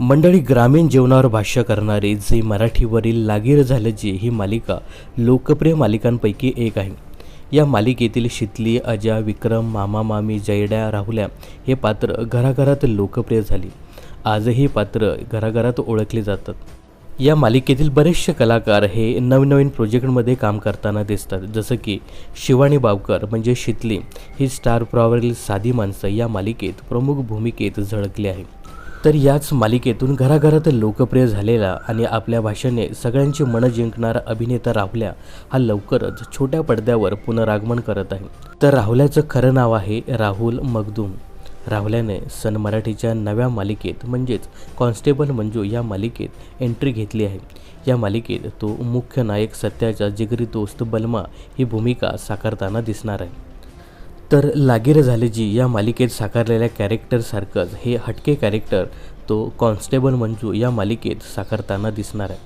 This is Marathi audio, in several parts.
मंडळी ग्रामीण जीवनावर भाष्य करणारी झी मराठीवरील लागीर झालं जी ही मालिका लोकप्रिय मालिकांपैकी एक आहे. या मालिकेतील शितली अजा विक्रम मामा मामी जयड्या राहुल्या हे पात्र घराघरात लोकप्रिय झाली. आजही पात्र घराघरात ओळखली जातात. या मालिकेतील बरेचसे कलाकार हे नवनवीन प्रोजेक्टमध्ये काम करताना दिसतात. जसं की शिवानी बावकर म्हणजे शितली ही स्टार प्रॉवरील साधी माणसं या मालिकेत प्रमुख भूमिकेत झळकली आहे तर याच मालिकेतून घराघरात लोकप्रिय झालेला आणि आपल्या भाषेने सगळ्यांची मनं जिंकणारा अभिनेता राहुल्या हा लवकरच छोट्या पडद्यावर पुनरागमन करत आहे. तर राहुल्याचं खरं नाव आहे राहुल मगदूम. राहुल्याने सन मराठीच्या नव्या मालिकेत म्हणजेच कॉन्स्टेबल मंजू या मालिकेत एंट्री घेतली आहे. या मालिकेत तो मुख्य नायक सत्याचा जिगरी दोस्त बलमा ही भूमिका साकारताना दिसणार आहे. तर लागीर झाले जी या मालिकेत साकारलेल्या कॅरेक्टरसारखंच हे हटके कॅरेक्टर तो कॉन्स्टेबल मंजू या मालिकेत साकारताना दिसणार आहे.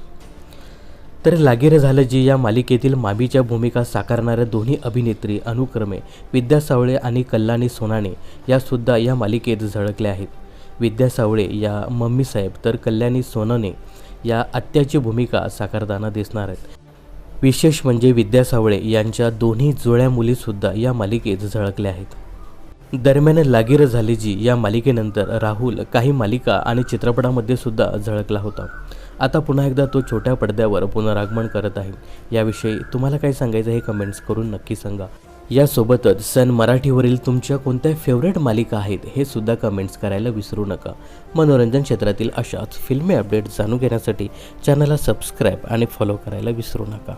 तर लागीर झालं जी या मालिकेतील मामीच्या भूमिका साकारणाऱ्या दोन्ही अभिनेत्री अनुक्रमे विद्या सावळे आणि कल्याणी सोनाने यासुद्धा या मालिकेत झळकल्या आहेत. विद्या सावळे या मम्मी साहेब तर कल्याणी सोनने या आत्याची भूमिका साकारताना दिसणार आहेत. विशेष म्हणजे विद्या सावळे यांच्या दोन्ही जुळ्या मुलीसुद्धा या मालिकेत झळकल्या आहेत. दरम्यान लागीर झाली जी या मालिकेनंतर राहुल काही मालिका आणि चित्रपटामध्ये सुद्धा झळकला होता. आता पुन्हा एकदा तो छोट्या पडद्यावर पुनरागमन करत आहे. याविषयी तुम्हाला काय सांगायचं हे कमेंट्स करून नक्की सांगा. यासोबतच सन मराठीवरील तुमच्या कोणत्या फेवरेट मालिका आहेत हे सुद्धा कमेंट्स करायला विसरू नका. मनोरंजन क्षेत्रातील अशाच फिल्मी अपडेट जाणून घेण्यासाठी चॅनलला सबस्क्राईब आणि फॉलो करायला विसरू नका.